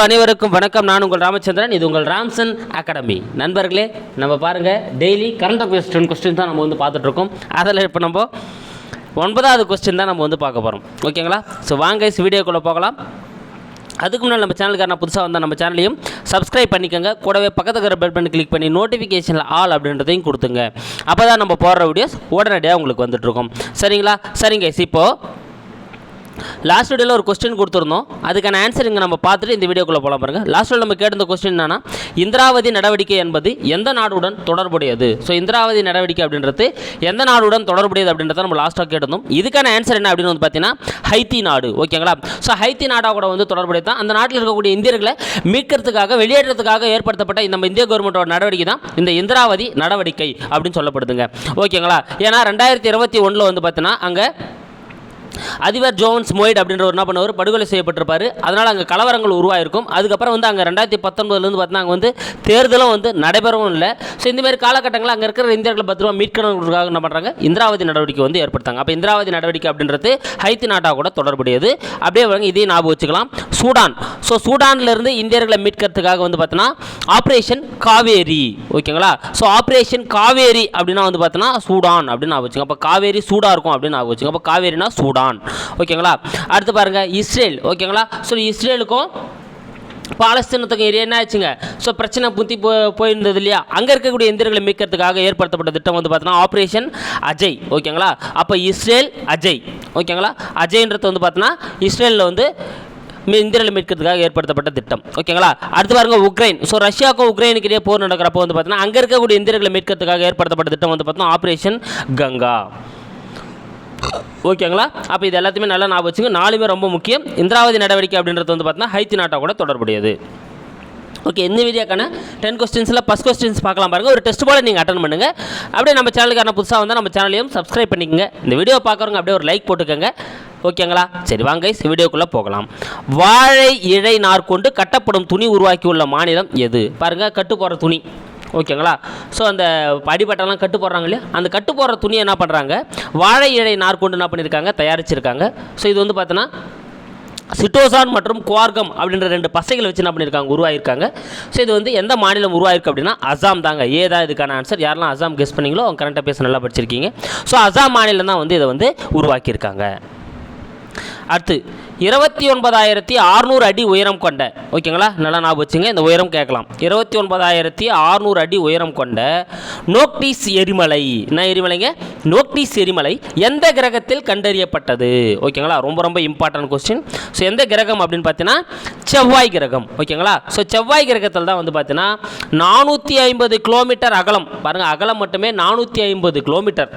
அனைவருக்கும் வணக்கம். நான் உங்கள் ராமச்சந்திரன் இது உங்கள் ராம்சன் அகாடமி. நண்பர்களே நம்ம பாருங்கள் daily current affairs ten question தான் நம்ம வந்து பார்த்துட்ருக்கோம். அதில் இப்போ நம்ம ஒன்பதாவது கொஸ்டின் தான் நம்ம வந்து பார்க்க போகிறோம் ஓகேங்களா ஸோ வாங்க இஸ் வீடியோக்குள்ளே போகலாம். அதுக்கு முன்னாடி நம்ம சேனலுக்கான புதுசாக வந்தால் நம்ம சேனலையும் சப்ஸ்கிரைப் பண்ணிக்கோங்க. கூடவே பக்கத்துல இருக்கிற பெல் பட்டன் கிளிக் பண்ணி நோட்டிஃபிகேஷனில் ஆல் அப்படின்றதையும் கொடுத்துங்க. அப்போ தான் நம்ம போடுற வீடியோஸ் உடனடியாக உங்களுக்கு வந்துட்டுருக்கோம் சரிங்களா? சரிங்க இப்போது லாஸ்ட் வீடியோவில் ஒரு கொஸ்டின் கொடுத்துருந்தோம். அதுக்கான ஆன்சர் இங்கே நம்ம பார்த்துட்டு இந்த வீடியோக்குள்ளே போகலாம் பாருங்கள் லாஸ்ட் வீடியோ நம்ம கேட்டிருந்த கொஸ்டின் என்னன்னா இந்திராவதி நடவடிக்கை என்பது எந்த நாடுடன் தொடர்புடையது? ஸோ இந்திராவதி நடவடிக்கை அப்படின்றது எந்த நாடுடன் தொடர்புடையது அப்படின்றத நம்ம லாஸ்ட்டாக கேட்டிருந்தோம். இதுக்கான ஆன்சர் என்ன அப்படின்னு வந்து பார்த்தீங்கன்னா ஹைத்தி நாடு. ஓகேங்களா ஸோ ஹைத்தி நாடாக கூட வந்து தொடர்புடையது தான். அந்த நாட்டில் இருக்கக்கூடிய இந்தியர்களை மீட்கிறதுக்காக வெளியேற்றத்துக்காக ஏற்படுத்தப்பட்ட இந்த நம்ம இந்திய கவர்மெண்ட்டோட நடவடிக்கை தான் இந்த இந்திராவதி நடவடிக்கை அப்படின்னு சொல்லப்படுதுங்க. ஓகேங்களா ஏன்னா ரெண்டாயிரத்தி இருபத்தி ஒன்றில் வந்து பார்த்தீங்கன்னா அங்கே அதிபர் ஜோன்ஸ் மொய்ட் அப்படின்ற ஒரு என்ன பண்ணவர்? படுகொலை செய்யப்பட்டிருப்பார். அதனால் அங்கே கலவரங்கள் உருவாயிருக்கும். அதுக்கப்புறம் வந்து அங்கே ரெண்டாயிரத்தி பத்தொன்பதுலேருந்து பார்த்தீங்கன்னா அங்கே வந்து தேர்தலும் வந்து நடைபெறவும் இல்லை. ஸோ இந்தமாரி காலகட்டங்களில் அங்கே இருக்கிற இந்தியர்களை பத்திரமா மீட்கணுன்றதுக்காக என்ன பண்ணுறாங்க இந்திராவதி நடவடிக்கை வந்து ஏற்படுத்தாங்க. அப்போ இந்திராவதி நடவடிக்கை அப்படின்றது ஹைத்தி நாட்டா கூட தொடர்புடையது. அப்படியே வாங்க இதையும் ஞாபகம் வச்சுக்கலாம். சூடான். ஸோ சூடான்லேருந்து இந்தியர்களை மீட்கிறதுக்காக வந்து பார்த்தோன்னா ஆப்ரேஷன் காவேரி. ஓகேங்களா? ஸோ ஆப்ரேஷன் காவேரி அப்படின்னா வந்து பார்த்தோன்னா சூடான் அப்படின்னு ஞாபகம் வச்சுங்க அப்போ காவேரி சூடாக இருக்கும் அப்படின்னு ஞாபகம் வச்சுங்க அப்போ காவேரினா சூடான். ஓகேங்களா? அடுத்து பாருங்க இஸ்ரேல். ஓகேங்களா? ஸோ இஸ்ரேலுக்கும் பாலஸ்தீனத்துக்கு ஏரியா என்ன ஆச்சுங்க? ஸோ பிரச்சனை புத்தி போ போயிருந்தது இல்லையா? அங்கே இருக்கக்கூடிய எந்திரங்களை மீட்கிறதுக்காக ஏற்படுத்தப்பட்ட திட்டம் வந்து பார்த்தோன்னா ஆப்ரேஷன் அஜய் ஓகேங்களா? அப்போ இஸ்ரேல் அஜய் ஓகேங்களா? அஜய்ன்றது வந்து பார்த்தோன்னா இஸ்ரேலில் வந்து மீ- மீட்கிறதுக்காக ஏற்படுத்தப்பட்ட திட்டம். ஓகேங்களா? அடுத்து பாருங்க உக்ரைன். ஸோ ரஷ்யாவுக்கும் உக்ரைனுக்கு இடையே போர் நடக்கிறப்போ வந்து பார்த்தீங்கன்னா அங்கே இருக்கக்கூடிய இந்தியர்களை மீட்கிறதுக்காக ஏற்படுத்தப்பட்ட திட்டம் வந்து பார்த்தோன்னா ஆப்ரேஷன் கங்கா ஓகேங்களா? அப்போ இது எல்லாத்தையுமே நல்லா ஞாபகம் வச்சுங்க. நாலுமே ரொம்ப முக்கியம். இந்திராவதி நடவடிக்கை அப்படின்றது வந்து பார்த்தீங்கன்னா ஹைத்தி நாட்டா கூட தொடர்புடையது. ஓகே இந்த வீடியோக்கான டென் கொஸ்டின்ஸில் ஃபஸ்ட் கொஸ்டின்ஸ் பார்க்கலாம் பாருங்கள் ஒரு டெஸ்ட் போல் நீங்கள் அட்டன் பண்ணுங்கள் அப்படியே நம்ம சேனலுக்கான புதுசாக வந்தால் நம்ம சேனலையும் சப்ஸ்கிரைப் பண்ணிக்கங்க. இந்த வீடியோ பார்க்குறவங்க அப்படியே ஒரு லைக் போட்டுக்கோங்க. ஓகேங்களா? சரி வாங்க வீடியோக்குள்ளே போகலாம். வாழை இழை நார் கொண்டு கட்டப்படும் துணி உருவாக்கியுள்ள மாநிலம் எது? பாருங்கள் கட்டு போகிற துணி. ஓகேங்களா? ஸோ அந்த அடிபட்டெல்லாம் கட்டு போடுறாங்க இல்லையா? அந்த கட்டு போடுற துணியை என்ன பண்ணுறாங்க வாழை இழை நார் கொண்டு என்ன பண்ணியிருக்காங்க? தயாரிச்சிருக்காங்க. ஸோ இது வந்து பார்த்தோன்னா சிட்டோசான் மற்றும் குவார்கம் அப்படின்ற ரெண்டு பசைகளை வச்சு என்ன பண்ணியிருக்காங்க? உருவாயிருக்காங்க ஸோ இது வந்து எந்த மாநிலம் உருவாயிருக்கு அப்படின்னா அசாம் தாங்க. ஏதாவது இதுக்கான ஆன்சர் யாரெல்லாம் அசாம் கெஸ் பண்ணீங்களோ அவங்க கரண்ட்டாக பேச நல்லா படிச்சிருக்கீங்க. ஸோ அசாம் மாநிலம் தான் வந்து இதை வந்து உருவாக்கியிருக்காங்க. அடுத்து இருபத்தி ஒன்பதாயிரத்தி ஆறுநூறு அடி உயரம் கொண்ட ஓகேங்களா? நல்லா ஞாபகம் வச்சுங்க இந்த உயரம் கேட்கலாம். இருபத்தி ஒன்பதாயிரத்தி ஆறுநூறு அடி உயரம் கொண்ட நோக்டிஸ் எரிமலை. என்ன எரிமலைங்க? நோக்டிஸ் எரிமலை எந்த கிரகத்தில் கண்டறியப்பட்டது? ஓகேங்களா? ரொம்ப ரொம்ப இம்பார்ட்டன்ட் கொஸ்டின் ஸோ எந்த கிரகம் அப்படின்னு பார்த்தீங்கன்னா செவ்வாய் கிரகம். ஓகேங்களா? ஸோ செவ்வாய் கிரகத்தில் தான் வந்து பார்த்தீங்கன்னா நானூற்றி ஐம்பது கிலோமீட்டர் அகலம். பாருங்கள் அகலம் மட்டுமே நானூற்றி ஐம்பது கிலோமீட்டர்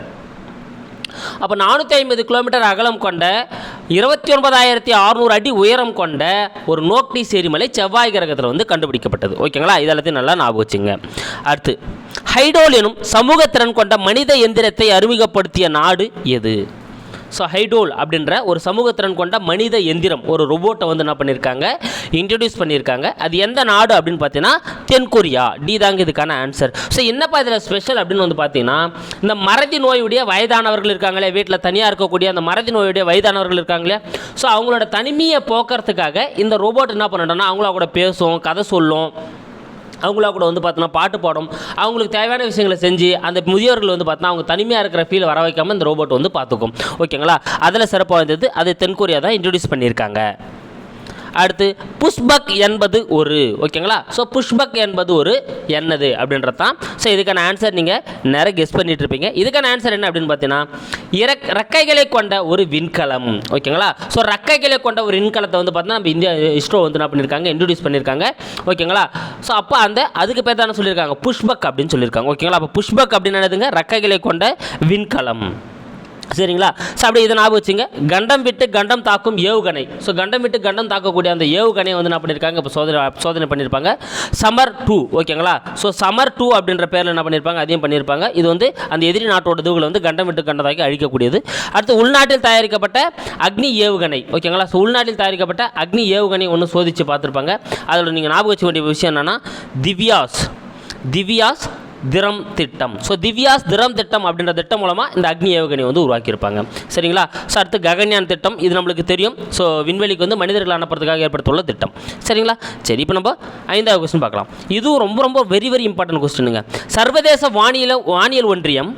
அப்போ நானூற்றி ஐம்பது கிலோமீட்டர் அகலம் கொண்ட இருபத்தி ஒன்பதாயிரத்தி அறுநூறு அடி உயரம் கொண்ட ஒரு நோக்டி எரிமலை செவ்வாய் கிரகத்தில் வந்து கண்டுபிடிக்கப்பட்டது. ஓகேங்களா? இதெல்லாத்தையும் நல்லா ஞாபகம் வச்சுங்க. அடுத்து ஹைடோல் எனும் சமூகத்திறன் கொண்ட மனித எந்திரத்தை அறிமுகப்படுத்திய நாடு எது? ஸோ ஹைடோல் அப்படின்ற ஒரு சமூகத்திறன் கொண்ட மனித எந்திரம் ஒரு ரொபோட்டை வந்து என்ன பண்ணியிருக்காங்க இன்ட்ரடியூஸ் பண்ணியிருக்காங்க அது எந்த நாடு அப்படின்னு பார்த்தீங்கன்னா தென்கொரியா டி தாங்க இதுக்கான ஆன்சர் ஸோ என்னப்பா இதில் ஸ்பெஷல் அப்படின்னு வந்து பார்த்தீங்கன்னா இந்த மறதி நோயுடைய வயதானவர்கள் இருக்காங்களே வீட்டில் தனியாக இருக்கக்கூடிய அந்த மறதி நோயுடைய வயதானவர்கள் இருக்காங்களே ஸோ அவங்களோட தனிமையை போக்குறதுக்காக இந்த ரோபோட் என்ன பண்ணிட்டோம்னா அவங்கள கூட பேசும் கதை சொல்லும். அவங்களா கூட வந்து பார்த்தோன்னா பாட்டு பாடும். அவங்களுக்கு தேவையான விஷயங்களை செஞ்சு அந்த முதியோர்கள் வந்து பார்த்தோன்னா அவங்க தனிமையாக இருக்கிற ஃபீல் வர வைக்காமல் இந்த ரோபோட் வந்து பார்த்துக்கும். ஓகேங்களா அதில் சிறப்பாக வந்தது அது தென்கொரியா தான் இன்ட்ரடியூஸ் பண்ணியிருக்காங்க. அடுத்து புஷ்பக் என்பது ஒரு ஓகேங்களா? ஸோ புஷ்பக் என்பது ஒரு என்னது அப்படின்றது தான் ஸோ இதுக்கான ஆன்சர் நீங்கள் நிறைய கெஸ் பண்ணிட்டு இருப்பீங்க. இதுக்கான ஆன்சர் என்ன அப்படின்னு பார்த்தீங்கன்னா இறக் ரெக்கைகளை கொண்ட ஒரு விண்கலம் ஓகேங்களா? ஸோ ரெக்கைகளை கொண்ட ஒரு விண்கலத்தை வந்து பார்த்தீங்கன்னா நம்ம இந்தியா இஸ்ரோ வந்து என்ன பண்ணியிருக்காங்க இன்ட்ரடியூஸ் பண்ணியிருக்காங்க ஓகேங்களா? ஸோ அப்போ அந்த அதுக்கு பேர் தானே சொல்லியிருக்காங்க புஷ்பக் அப்படின்னு சொல்லியிருக்காங்க ஓகேங்களா? அப்போ புஷ்பக் அப்படின்னு என்னதுங்க? ரெக்கைகளை கொண்ட விண்கலம். சரிங்களா? ஸோ அப்படி இதை ஞாபகம் வச்சுங்க. கண்டம் விட்டு கண்டம் தாக்கும் ஏவுகணை. ஸோ கண்டம் விட்டு கண்டம் தாக்கக்கூடிய அந்த ஏவுகணை வந்து என்ன பண்ணியிருக்காங்க இப்போ சோதனை சோதனை பண்ணியிருப்பாங்க சமர் டூ ஓகேங்களா? ஸோ சமர் டூ அப்படின்ற பேரில் என்ன பண்ணியிருப்பாங்க அதையும் பண்ணியிருப்பாங்க இது வந்து அந்த எதிரி நாட்டோட தூவில் வந்து கண்டம் விட்டு கண்டம் தாக்கி அழிக்கக்கூடியது. அடுத்து உள்நாட்டில் தயாரிக்கப்பட்ட அக்னி ஏவுகணை ஓகேங்களா? ஸோ உள்நாட்டில் தயாரிக்கப்பட்ட அக்னி ஏவுகணை ஒன்று சோதித்து பார்த்துருப்பாங்க. அதில் நீங்கள் ஞாபகம் வச்ச வேண்டிய விஷயம் என்னென்னா திவ்யாஸ். திவ்யாஸ் திறம் திட்டம் ஸோ திவ்யாஸ் திறம் திட்டம் அப்படின்ற திட்டம் மூலமாக இந்த அக்னி ஏவுகணை வந்து உருவாக்கியிருப்பாங்க. சரிங்களா? ஸோ அடுத்து ககன்யான் திட்டம். இது நம்மளுக்கு தெரியும். ஸோ விண்வெளிக்கு வந்து மனிதர்கள் அனுப்புறதுக்காக ஏற்படுத்தியுள்ள திட்டம். சரிங்களா? சரி இப்போ நம்ம ஐந்தாவது கொஸ்டின் பார்க்கலாம். இதுவும் ரொம்ப ரொம்ப வெரி வெரி இம்பார்ட்டன்ட் கொஸ்டினுங்க சர்வதேச வானியல் வானியல் ஒன்றியம்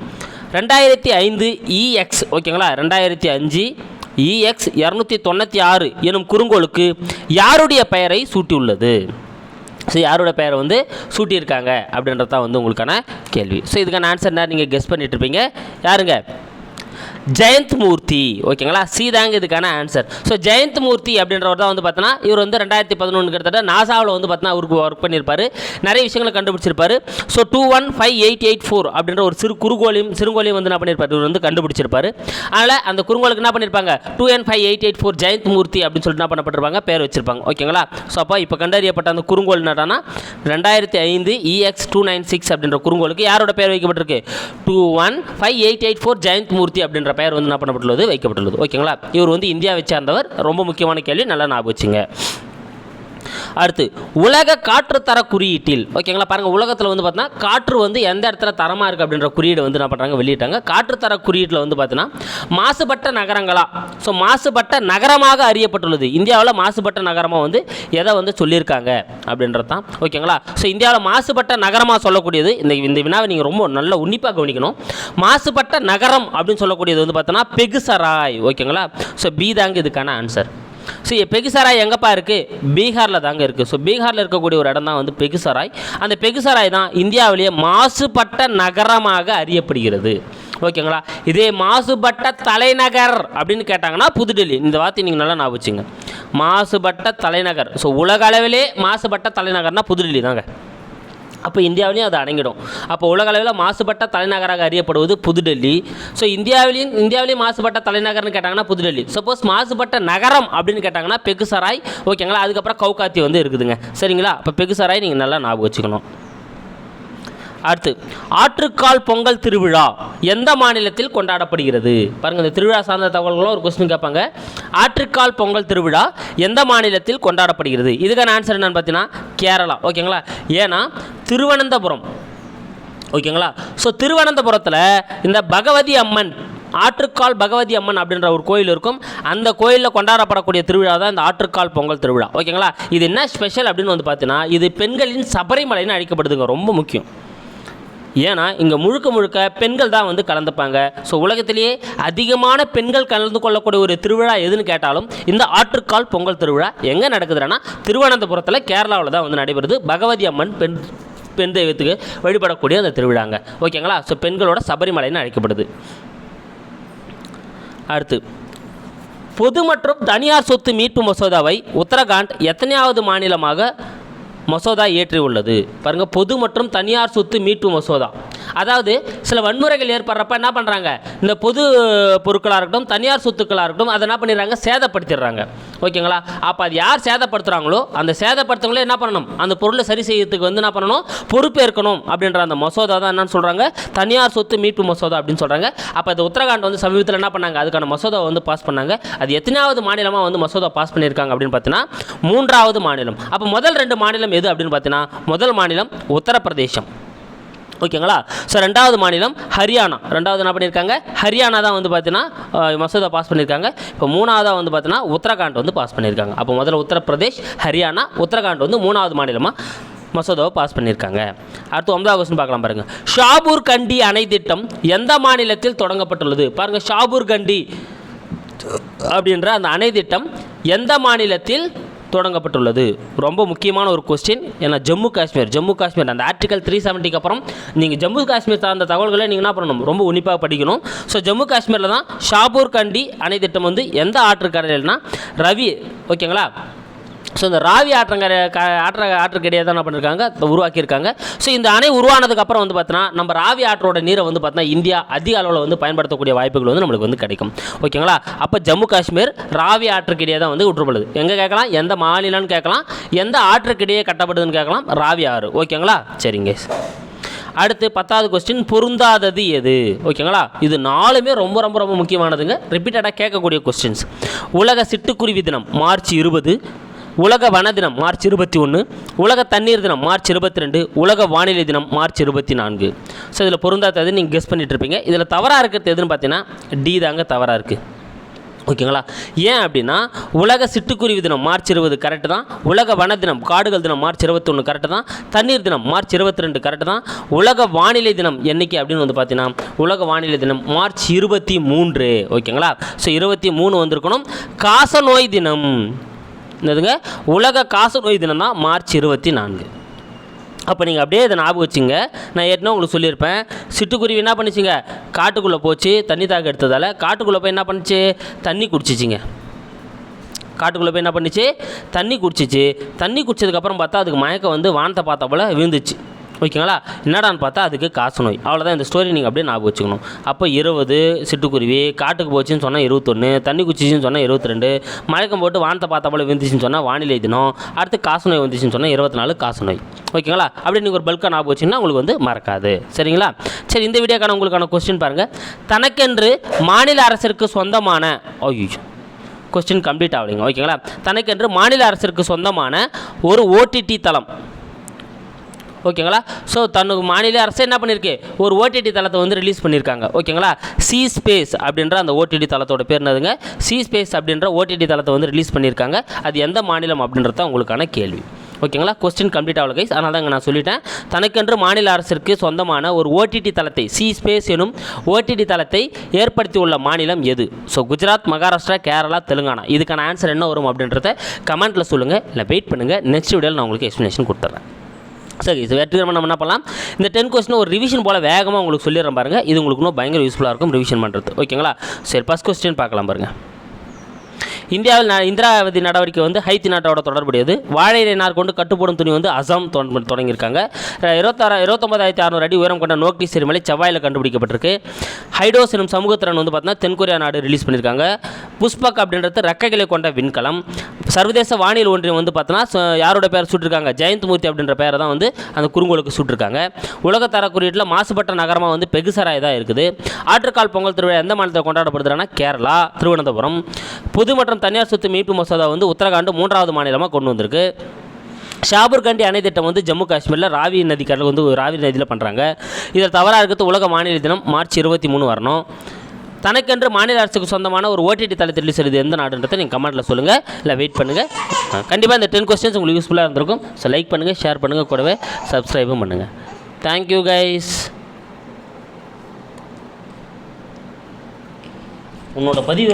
ரெண்டாயிரத்தி ஐந்து இஎக்ஸ் ஓகேங்களா? ரெண்டாயிரத்தி அஞ்சு இஎக்ஸ் இரநூத்தி தொண்ணூற்றி ஆறு எனும் குறுங்கோளுக்கு யாருடைய பெயரை சூட்டியுள்ளது? ஸோ யாரோட பெயரை வந்து சூட்டியிருக்காங்க அப்படின்றது தான் வந்து உங்களுக்கான கேள்வி. ஸோ இதுக்கான ஆன்சர் என்ன நீங்கள் கெஸ் பண்ணிட்டு இருப்பீங்க. யாருங்க? ஜெயந்த் மூர்த்தி ஓகேங்களா? சி தாங்க இதுக்கான ஆன்சர் ஸோ ஜெயந்த் மூர்த்தி அப்படின்றவர் தான் வந்து பார்த்தோன்னா இவர் வந்து ரெண்டாயிரத்தி பதினொன்று கிட்டத்தட்ட நாசாவில் வந்து பார்த்தீங்கன்னா அவருக்கு ஒர்க் பண்ணியிருப்பார். நிறைய விஷயங்களை கண்டுபிடிச்சிருப்பாரு. So two one five eight eight four அப்படின்ற ஒரு சிறு குறுகோலையும் சிறுங்கோலையும் வந்து என்ன பண்ணியிருப்பார்? இவர் வந்து கண்டுபிடிச்சிருப்பார். அதனால் அந்த குறுங்கோலுக்கு என்ன பண்ணியிருப்பாங்க? Two one five eight eight four Jayant Murthy அப்படின்னு சொல்லிட்டு என்ன பண்ணப்பட்டிருப்பாங்க? பேர் வச்சிருப்பாங்க. ஓகேங்களா? ஸோ அப்போ இப்போ கண்டறியப்பட்ட அந்த குறுங்கோல் என்னடானா ரெண்டாயிரத்தி ஐந்து இஎக்ஸ் டூ நைன் சிக்ஸ் அப்படின்ற குறுங்கோலுக்கு யாரோட பேர் வைக்கப்பட்டிருக்கு? Two one five eight eight four Jayant Murthy அப்படின்ற பெயர் வந்து என்ன பண்ணப்பட்டுள்ளது? வைக்கப்பட்டுள்ளது. ஓகேங்களா? இவர் வந்து இந்தியாவை சேர்ந்தவர். ரொம்ப முக்கியமான கேள்வி. நல்லா ஞாபகம் வச்சுங்க. அடுத்து உலக காற்று தர குறியீட்டில். ஓகேங்களா பாருங்கள் உலகத்தில் வந்து பார்த்தீங்கன்னா காற்று வந்து எந்த இடத்துல தரமாக இருக்குது அப்படின்ற குறியீடு வந்து என்ன பண்ணுறாங்க வெளியிட்டாங்க. காற்று தர குறியீட்டில் வந்து பார்த்தீங்கன்னா மாசுபட்ட நகரங்களா? ஸோ மாசுபட்ட நகரமாக அறியப்பட்டுள்ளது. இந்தியாவில் மாசுபட்ட நகரமாக வந்து எதை வந்து சொல்லியிருக்காங்க அப்படின்றது தான். ஓகேங்களா ஸோ இந்தியாவில் மாசுபட்ட நகரமாக சொல்லக்கூடியது இந்த இந்த வினாவை நீங்கள் ரொம்ப நல்ல உன்னிப்பாக கவனிக்கணும். மாசுபட்ட நகரம் அப்படின்னு சொல்லக்கூடியது வந்து பார்த்தோன்னா பெகுசராய். ஓகேங்களா ஸோ பி தாங்க இதுக்கான ஆன்சர் ஸோ பெகுசராய் எங்கேப்பா இருக்குது பீகாரில் தாங்க இருக்குது ஸோ பீகாரில் இருக்கக்கூடிய ஒரு இடம் தான் வந்து பெகுசராய். அந்த பெகுசராய் தான் இந்தியாவிலேயே மாசுபட்ட நகரமாக அறியப்படுகிறது. ஓகேங்களா? இதே மாசுபட்ட தலைநகர் அப்படின்னு கேட்டாங்கன்னா புதுடெல்லி. இந்த வார்த்தை நீங்கள் நல்லா ஞாபகம் வச்சுங்க. மாசுபட்ட தலைநகர். ஸோ உலக அளவிலே மாசுபட்ட தலைநகர்னா புதுடெல்லி தாங்க அப்போ இந்தியாவிலையும் அது அடங்கிடும். அப்போ உலகளவில் மாசுபட்ட தலைநகராக அறியப்படுவது புதுடெல்லி. ஸோ இந்தியாவிலையும் இந்தியாவிலையும் மாசுபட்ட தலைநகர்னு கேட்டாங்கன்னா புதுடெல்லி. சப்போஸ் மாசுபட்ட நகரம் அப்படின்னு கேட்டாங்கன்னா பெகுசராய் ஓகேங்களா? அதுக்கப்புறம் கவுகாத்தி வந்து இருக்குதுங்க. சரிங்களா? அப்போ பெகுசராய் நீங்கள் நல்லா ஞாபகம் வச்சுக்கணும். அடுத்து ஆற்றுக்கால் பொங்கல் திருவிழா எந்த மாநிலத்தில் கொண்டாடப்படுகிறது? பாருங்கள் இந்த திருவிழா சார்ந்த தகவல்களும் ஒரு கொஸ்டின் கேட்பாங்க. ஆற்றுக்கால் பொங்கல் திருவிழா எந்த மாநிலத்தில் கொண்டாடப்படுகிறது? இதுக்கான ஆன்சர் என்னன்னு பார்த்தீங்கன்னா கேரளா. ஓகேங்களா? ஏன்னா திருவனந்தபுரம். ஓகேங்களா? ஸோ திருவனந்தபுரத்தில் இந்த பகவதி அம்மன் ஆற்றுக்கால் பகவதி அம்மன் அப்படின்ற ஒரு கோயில் இருக்கும். அந்த கோயிலில் கொண்டாடப்படக்கூடிய திருவிழா தான் இந்த ஆற்றுக்கால் பொங்கல் திருவிழா. ஓகேங்களா? இது என்ன ஸ்பெஷல் அப்படின்னு வந்து பார்த்தீங்கன்னா இது பெண்களின் சபரிமலைன்னு அழைக்கப்படுதுங்க. ரொம்ப முக்கியம். ஏன்னா இங்கே முழுக்க முழுக்க பெண்கள் தான் வந்து கலந்துப்பாங்க. ஸோ உலகத்திலேயே அதிகமான பெண்கள் கலந்து கொள்ளக்கூடிய ஒரு திருவிழா எதுன்னு கேட்டாலும் இந்த ஆற்றுக்கால் பொங்கல் திருவிழா எங்கே நடக்குதுன்னா திருவனந்தபுரத்தில் கேரளாவில் தான் வந்து நடைபெறுது. பகவதி அம்மன் பெண் பெண் தெய்வத்துக்கு வழிபடக்கூடிய அந்த திருவிழாங்க. ஓகேங்களா? ஸோ பெண்களோட சபரிமலைன்னு அழைக்கப்படுது. அடுத்து பொது மற்றும் தனியார் சொத்து மீட்பு மசோதாவை உத்தரகாண்ட் எத்தனையாவது மாநிலமாக மசோதா இயற்றியுள்ளது பாருங்க பொது மற்றும் தனியார் சொத்து மீட்பு மசோதா. அதாவது சில வன்முறைகள் ஏற்படுறப்ப என்ன பண்ணுறாங்க இந்த பொது பொருட்களாக இருக்கட்டும் தனியார் சொத்துக்களாக இருக்கட்டும் அதை என்ன பண்ணிடுறாங்க? சேதப்படுத்திடுறாங்க. ஓகேங்களா? அப்போ அது யார் சேதப்படுத்துகிறாங்களோ அந்த சேதப்படுத்தவங்களே என்ன பண்ணணும்? அந்த பொருளை சரி செய்யறதுக்கு வந்து என்ன பண்ணணும்? பொறுப்பேற்கணும் அப்படின்ற அந்த மசோதா தான் என்னன்னு சொல்கிறாங்க தனியார் சொத்து மீட்பு மசோதா அப்படின்னு சொல்கிறாங்க அப்போ அது உத்தரகாண்ட் வந்து சமீபத்தில் என்ன பண்ணாங்க? அதுக்கான மசோதாவை வந்து பாஸ் பண்ணாங்க. அது எத்தனாவது மாநிலமாக வந்து மசோதா பாஸ் பண்ணியிருக்காங்க அப்படின்னு பார்த்தீங்கன்னா மூன்றாவது மாநிலம். அப்போ முதல் ரெண்டு மாநிலம் எது அப்படின்னு பார்த்தீங்கன்னா முதல் மாநிலம் உத்தரப்பிரதேசம். ஓகேங்களா? ஸோ ரெண்டாவது மாநிலம் ஹரியானா. ரெண்டாவது என்ன பண்ணியிருக்காங்க ஹரியானா தான் வந்து பார்த்தீங்கன்னா மசோதா பாஸ் பண்ணியிருக்காங்க இப்போ மூணாவதாக வந்து பார்த்தீங்கன்னா உத்தரகாண்ட் வந்து பாஸ் பண்ணியிருக்காங்க அப்போ முதல்ல உத்தரப்பிரதேஷ் ஹரியானா உத்தரகாண்ட் வந்து மூணாவது மாநிலமாக மசோதாவை பாஸ் பண்ணியிருக்காங்க அடுத்து ஒன்பதாவது கொஸ்டின் பார்க்கலாம் பாருங்கள் ஷாபூர் கண்டி அணை திட்டம் எந்த மாநிலத்தில் தொடங்கப்பட்டுள்ளது? பாருங்கள் ஷாபூர் கண்டி அப்படின்ற அந்த அணை திட்டம் எந்த மாநிலத்தில் தொடங்கப்பட்டுள்ளது. ரொம்ப முக்கியமான ஒரு கொஸ்டின் ஏன்னா ஜம்மு காஷ்மீர் ஜம்மு காஷ்மீர் அந்த ஆர்டிகல் த்ரீ செவன்ட்டிக்கு அப்புறம் நீங்கள் ஜம்மு காஷ்மீர் சார்ந்த தகவல்களை நீங்கள் என்ன பண்ணணும்? ரொம்ப உன்னிப்பாக படிக்கணும். ஸோ ஜம்மு காஷ்மீரில் தான் ஷாபூர் கண்டி அணை திட்டம் வந்து எந்த ஆற்றுக்கரையில்னா ரவி ஓகேங்களா ஸோ இந்த ராவி ஆற்றங்கரை ஆற்ற ஆற்றுக்கடியாக தான் என்ன பண்ணியிருக்காங்க உருவாக்கியிருக்காங்க. ஸோ இந்த அணை உருவானதுக்கப்புறம் வந்து பார்த்தீங்கன்னா நம்ம ராவி ஆற்றோட நீரை வந்து பார்த்தீங்கன்னா இந்தியா அதிக அளவில் வந்து பயன்படுத்தக்கூடிய வாய்ப்புகள் வந்து நம்மளுக்கு வந்து கிடைக்கும். ஓகேங்களா? அப்போ ஜம்மு காஷ்மீர் ராவி ஆற்றுக்கிடையே தான் வந்து விட்டுப்படுது எங்கே கேட்கலாம்? எந்த மாநிலம்னு கேட்கலாம். எந்த ஆற்றுக்கிடையே கட்டப்படுதுன்னு கேட்கலாம்? ராவி ஆறு. ஓகேங்களா? சரிங்க. அடுத்து பத்தாவது கொஸ்டின் பொருந்தாதது எது? ஓகேங்களா? இது நாலுமே ரொம்ப ரொம்ப ரொம்ப முக்கியமானதுங்க. ரிப்பீட்டடாக கேட்கக்கூடிய கொஸ்டின்ஸ் உலக சிட்டுக்குருவி தினம் மார்ச் இருபது. உலக வன தினம் மார்ச் இருபத்தி ஒன்று உலக தண்ணீர் தினம் மார்ச் இருபத்தி ரெண்டு உலக வானிலை தினம் மார்ச் இருபத்தி நான்கு. ஸோ இதில் பொருந்தாதது நீங்கள் கெஸ் பண்ணிகிட்டு இருப்பீங்க. இதில் தவறாக இருக்கிறது எதுன்னு பார்த்தீங்கன்னா டி தாங்க தவறாக இருக்குது ஓகேங்களா ஏன் அப்படின்னா உலக சிட்டுக்குருவி தினம் மார்ச் இருபது கரெக்டு தான். உலக வன தினம் காடுகள் தினம் மார்ச் இருபத்தொன்று கரெக்டு தான். தண்ணீர் தினம் மார்ச் இருபத்தி ரெண்டு கரெக்டு தான். உலக வானிலை தினம் என்னைக்கு அப்படின்னு வந்து பார்த்தீங்கன்னா உலக வானிலை தினம் மார்ச் இருபத்தி மூன்று. ஓகேங்களா ஸோ இருபத்தி மூணு வந்திருக்கணும். காசநோய் தினம். என்னதுங்க? உலக காசநோய் தினம் தான் மார்ச் இருபத்தி நான்கு. அப்போ நீங்கள் அப்படியே இதை ஞாபகம் வச்சுங்க. நான் ஏற்கனவே உங்களுக்கு சொல்லியிருப்பேன். சிட்டுக்குருவி என்ன பண்ணிச்சுங்க? காட்டுக்குள்ளே போச்சு தண்ணி தாக எடுத்ததால். காட்டுக்குள்ளே போய் என்ன பண்ணுச்சு? தண்ணி குடிச்சிச்சிங்க. காட்டுக்குள்ளே போய் என்ன பண்ணுச்சு? தண்ணி குடிச்சிச்சு. தண்ணி குடிச்சதுக்கப்புறம் பார்த்தா அதுக்கு மயக்கம் வந்து வானத்தை பார்த்த போல் விழுந்துச்சு. ஓகேங்களா? என்னடான்னு பார்த்தா அதுக்கு காசு நோய். அவ்வளோதான் இந்த ஸ்டோரி நீங்கள் அப்படியே ஞாபகம் வச்சுக்கணும். அப்போ இருபது சிட்டுக்குருவி காட்டுக்கு போச்சுன்னு சொன்னால் இருபத்தொன்று தண்ணி குச்சிச்சின்னு சொன்னால் இருபத்தி ரெண்டு மயக்கம் போட்டு வானத்தை பார்த்தா போல் விழுந்துச்சுன்னு சொன்னால் வானிலை தினம் அடுத்து காசு நோய் வந்துச்சுன்னு சொன்னால் இருபத்தி நாலு காசு நோய். ஓகேங்களா? அப்படி நீங்கள் ஒரு பல்காக ஞாபகம் வச்சிங்கன்னா உங்களுக்கு வந்து மறக்காது. சரிங்களா? சரி இந்த வீடியோக்கான உங்களுக்கான கொஸ்டின் பாருங்கள் தனக்கென்று மாநில அரசிற்கு சொந்தமான ஐயோ கொஸ்டின் கம்ப்ளீட் ஆகலைங்க. ஓகேங்களா? தனக்கென்று மாநில அரசிற்கு சொந்தமான ஒரு ஓடிடி தளம். ஓகேங்களா? ஸோ தனக்கு மாநில அரசு என்ன பண்ணியிருக்கு ஒரு ஓடிடி தளத்தை வந்து ரிலீஸ் பண்ணியிருக்காங்க ஓகேங்களா? சி ஸ்பேஸ் அப்படின்ற அந்த ஓடிடி தளத்தோட பேர் என்னதுங்க? சி ஸ்பேஸ் அப்படின்ற ஓடிடி தளத்தை வந்து ரிலீஸ் பண்ணியிருக்காங்க அது எந்த மாநிலம் அப்படின்றத உங்களுக்கான கேள்வி. ஓகேங்களா? கொஸ்டின் கம்ப்ளீட் ஆகல கைஸ் அதனால் தான் நான் சொல்லிட்டேன். தனக்கென்று மாநில அரசிற்கு சொந்தமான ஒரு ஓடிடி தளத்தை சி ஸ்பேஸ் எனும் ஓடிடி தளத்தை ஏற்படுத்தியுள்ள மாநிலம் எது? ஸோ குஜராத் மகாராஷ்டிரா கேரளா தெலுங்கானா. இதுக்கான ஆன்சர் என்ன வரும் அப்படின்றத கமெண்ட்டில் சொல்லுங்கள் இல்லை வெயிட் பண்ணுங்கள் நெக்ஸ்ட் வீடியோவில் நான் உங்களுக்கு எக்ஸ்ப்ளனேஷன் கொடுத்துட்றேன் சரி இது வெற்றிகரமாக நம்ம என்ன பண்ணலாம்? இந்த டென் கொஸ்டின் ஒரு ரிவிஷன் போல் வேகமாக உங்களுக்கு சொல்லிடுறேன் பாருங்கள் இது உங்களுக்கு இன்னும் பயங்கர யூஸ்ஃபுல்லாக இருக்கும் ரிவிஷன் பண்ணுறது ஓகேங்களா சரி ஃபஸ்ட் கொஸ்டின் பார்க்கலாம் பாருங்கள் இந்தியாவில் ந- இந்திராவதி நடவடிக்கை வந்து ஹைத்தி நாட்டோட தொடர்புடையது. வாழை நார் கொண்டு கட்டுப்படும் துணி வந்து அசாம் தொடங்கியிருக்காங்க. இருபத்தாறு இருபத்தொம்பதாயிரத்தி அறநூறு அடி உயரம் கொண்ட நோக்கி சிறுமலை செவ்வாயில் கண்டுபிடிக்கப்பட்டிருக்கு. ஹைடோஸ் எனும் சமூகத்திறன் வந்து பார்த்தீங்கன்னா தென்கொரியா நாடு ரிலீஸ் பண்ணியிருக்காங்க. புஷ்பக் அப்படின்றது ரெக்கைகளை கொண்ட விண்கலம். சர்வதேச வானியல் ஒன்றியம் வந்து பார்த்தோன்னா ச- யாரோட பேர் சுட்டிருக்காங்க? ஜெயந்த் மூர்த்தி அப்படின்ற பேரை தான் வந்து அந்த குறுங்கோளுக்கு சுட்டிருக்காங்க. உலகத்தர குறியீட்டில் மாசுபட்ட நகரமாக வந்து பெகுசராய் தான் இருக்குது. ஆற்றுக்கால் பொங்கல் திருவிழா எந்த மாநிலத்தில் கொண்டாடப்படுதுன்னா கேரளா திருவனந்தபுரம். பொது மற்றும் தனியார் சொத்து மீட்பு மசோதா வந்து உத்தரகாண்ட் மூன்றாவது மாநிலமாக கொண்டு வந்திருக்கு. ஷாபூர்கண்டி அணை திட்டம் வந்து ஜம்மு காஷ்மீரில் ராவி நதி கடல் வந்து ராவி நதியில் பண்ணுறாங்க இதில் தவறாக இருக்கிறது உலக மாநில தினம் மார்ச் இருபத்தி மூணு வரணும். தனக்கென்று மாநில அரசுக்கு சொந்தமான ஒரு ஓடிடி தளத்தில் ரிலீஸ் செய்யுது எந்த நாடுன்றதை நீங்கள் கமெண்ட்டில் சொல்லுங்கள் இல்லை வெயிட் பண்ணுங்கள் கண்டிப்பாக இந்த டென் கொஸ்டின்ஸ் உங்களுக்கு யூஸ்ஃபுல்லாக இருந்திருக்கும். ஸோ லைக் பண்ணுங்கள் ஷேர் பண்ணுங்கள் கூடவே சப்ஸ்கிரைபும் பண்ணுங்கள் தேங்க்யூ கைஸ் உன்னோட பதிவு